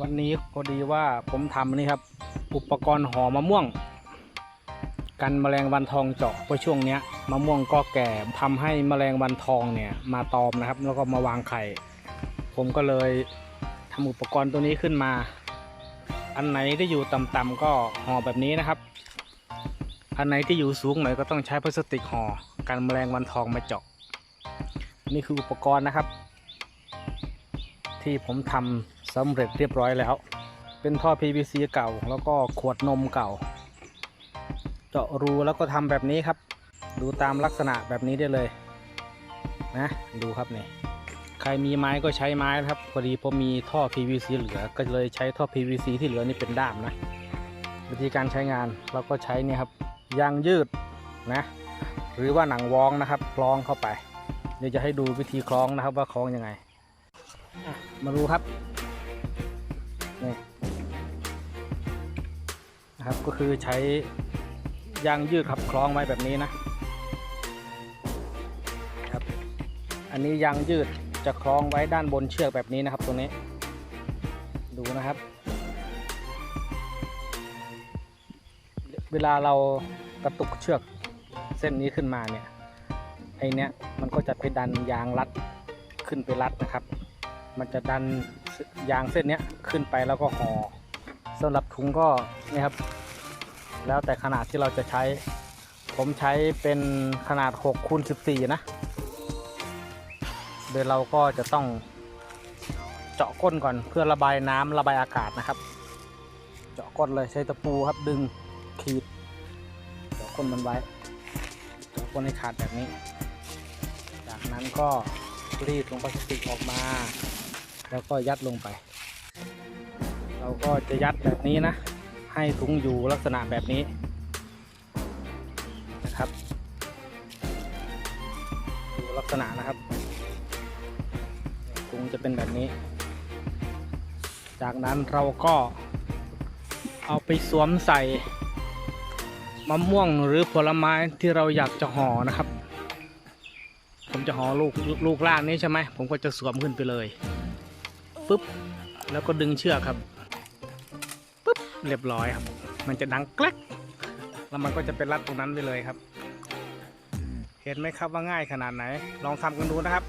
วันนี้พอดีว่าผมทำนี่ครับ อุปกรณ์ห่อมะม่วง กันแมลงวันทองเจาะเพราะช่วงเนี้ยมะม่วงก็แก่ทำให้แมลงวันทองเนี่ยมาตอมนะครับ แล้วก็มาวางไข่ ผมก็เลยทำอุปกรณ์ตัวนี้ขึ้นมา อันไหนที่อยู่ต่ำๆก็ห่อแบบนี้นะครับ อันไหนที่อยู่สูงหน่อยก็ต้องใช้พลาสติกห่อกันแมลงวันทองมาเจาะนี่คืออุปกรณ์นะครับ ที่ผมทำสำเร็จเรียบร้อยแล้ว เป็นท่อ PVC เก่าแล้วก็ขวดนมเก่า เจาะรูแล้วก็ทำแบบนี้ครับ ดูตามลักษณะแบบนี้ได้เลยนะดูครับเนี่ยใครมีไม้ก็ใช้ไม้นะครับพอดีผมมีท่อ PVC เหลือ ก็เลยใช้ท่อ PVC ที่เหลือนี่เป็นด้ามนะ วิธีการใช้งานเราก็ใช้เนี่ยครับยางยืดนะ หรือว่าหนังวองนะครับคล้องเข้าไป เดี๋ยวจะให้ดูวิธีคล้องนะครับว่าคล้องยังไง อะมาดูครับนี่นะครับ ก็คือใช้ยางยืดครับคล้องไว้แบบนี้นะครับ อันนี้ยางยืดจะคล้องไว้ด้านบนเชือกแบบนี้นะครับตรงนี้ ดูนะครับ เวลาเรากระตุกเชือกเส้นนี้ขึ้นมาเนี่ยไอเนี้ยมันก็จะไปดันยางรัดขึ้นไปรัดนะครับ มันจะดันยางเส้นนี้ขึ้นไปแล้วก็ห่อสำหรับถุงก็นี่ครับ แล้วแต่ขนาดที่เราจะใช้ ผมใช้เป็นขนาด6คูณ14 นะ โดยเราก็จะต้องเจาะก้นก่อนเพื่อระบายน้ำระบายอากาศนะครับ เจาะก้นเลยใช้ตะปูครับดึงขีดเจาะก้นมันไว้เจาะก้นให้ขาดแบบนี้ จากนั้นก็รีดลงพลาสติกออกมา แล้วก็ยัดลงไป เราก็จะยัดแบบนี้นะ ให้ถุงอยู่ลักษณะแบบนี้นะครับดูลักษณะนะครับถุงจะเป็นแบบนี้ จากนั้นเราก็เอาไปสวมใส่มะม่วงหรือผลไม้ที่เราอยากจะห่อนะครับ ผมจะห่อลูกลูกล่างนี้ใช่ไหมผมก็จะสวมขึ้นไปเลย ปึ๊บแล้วก็ดึงเชือกครับปึ๊บเรียบร้อยครับ มันจะดังแกลกแล้วมันก็จะเป็นรัดตรงนั้นไปเลยครับ เห็นไหมครับว่าง่ายขนาดไหน ลองทำกันดูนะครับ